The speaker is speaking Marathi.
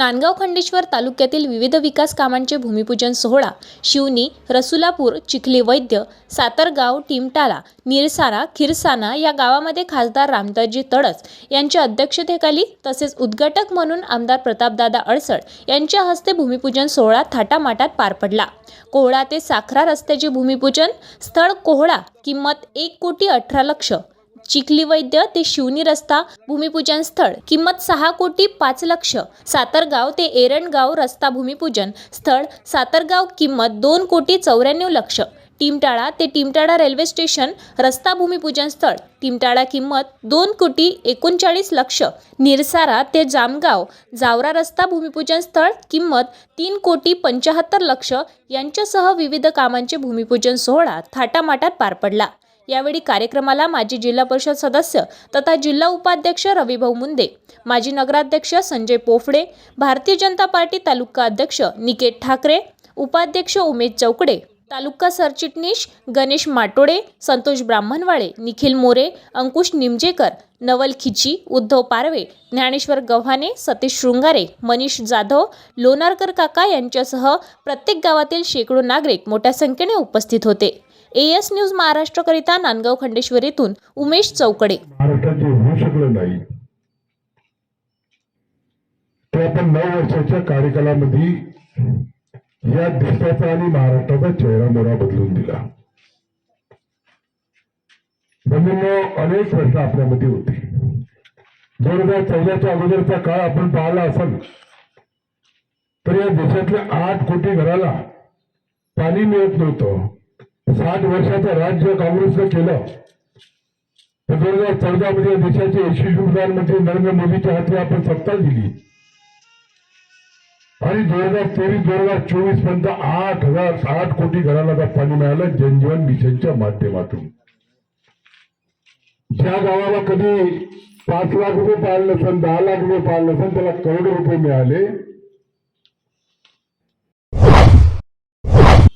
नांदगाव खंडेश्वर तालुक्यातील विविध विकास कामांचे भूमिपूजन सोहळा शिवनी रसुलापूर चिखली वैद्य सातरगाव टिमटाला निरसारा खिरसाना या गावामध्ये खासदार रामदासजी तडस यांच्या अध्यक्षतेखाली तसेच उद्घाटक म्हणून आमदार प्रतापदादा अडसळ यांच्या हस्ते भूमिपूजन सोहळा थाटामाटात पार पडला. कोहळा ते साखरा रस्त्याचे भूमिपूजन स्थळ कोहळा किंमत एक कोटी अठरा लक्ष चिखली वैद्य ते शिवनी रस्ता भूमिपूजन स्थळ. किंमत सहा कोटी पाच लक्ष. सातरगाव ते एरणगाव रस्ता भूमिपूजन स्थळ. सातरगाव किंमत दोन कोटी चौऱ्याण्णव लक्ष. टिमटाळा ते टिमटाळा रेल्वे स्टेशन रस्ता भूमिपूजन स्थळ. टिमटाळा किंमत दोन कोटी एकोणचाळीस लक्ष. निरसारा ते जामगाव जावरा रस्ता भूमिपूजन स्थळ. किंमत तीन कोटी पंचाहत्तर लक्ष. यांच्यासह विविध कामांचे भूमिपूजन सोहळा थाटामाटात पार पडला. यावेळी कार्यक्रमाला माजी जिल्हा परिषद सदस्य तथा जिल्हा उपाध्यक्ष रविभाऊ मुंदे माजी नगराध्यक्ष संजय पोफडे भारतीय जनता पार्टी तालुका अध्यक्ष निकेत ठाकरे उपाध्यक्ष उमेश चौकडे तालुका सरचिटणीस गणेश माटोडे संतोष ब्राह्मणवाळे निखिल मोरे अंकुश निमजेकर नवल खिची उद्धव पारवे ज्ञानेश्वर गव्हाणे सतीश शृंगारे मनीष जाधव लोणारकर काका यांच्यासह प्रत्येक गावातील शेकडो नागरिक मोठ्या संख्येने उपस्थित होते. ए एस न्यूज महाराष्ट्रकरिता नांदगाव खंडेश्वर येथून उमेश चौकडे. महाराष्ट्रात जे होऊ शकलं नाही. ते आपण नऊ वर्षाच्या कार्यकालामध्ये या देशाचा आणि महाराष्ट्राचा चेहरा मोहरा बदलून दिला. म्हणून अनेक प्रश्न आपल्यामध्ये होते. दोन हजार चौदाच्या अगोदरचा काळ आपण पाहिला असेल तर या देशातल्या आठ कोटी घराला पाणी मिळत नव्हतं. साठ वर्षाचं राज्य काँग्रेसनं केलं. दोन हजार चौदा मध्ये देशाचे यशस्वी प्रधानमंत्री नरेंद्र मोदीच्या हाती आपण सत्ता दिली. आणि दोन हजार तेवीस दोन हजार चोवीसपर्यंत आठ हजार साठ कोटी घराला आता पाणी मिळालं जनजीवन मिशनच्या माध्यमातून. ज्या गावाला कधी पाच लाख रुपये पाळलं नसेल दहा लाख रुपये पाळलं नसेल त्याला करोड रुपये मिळाले.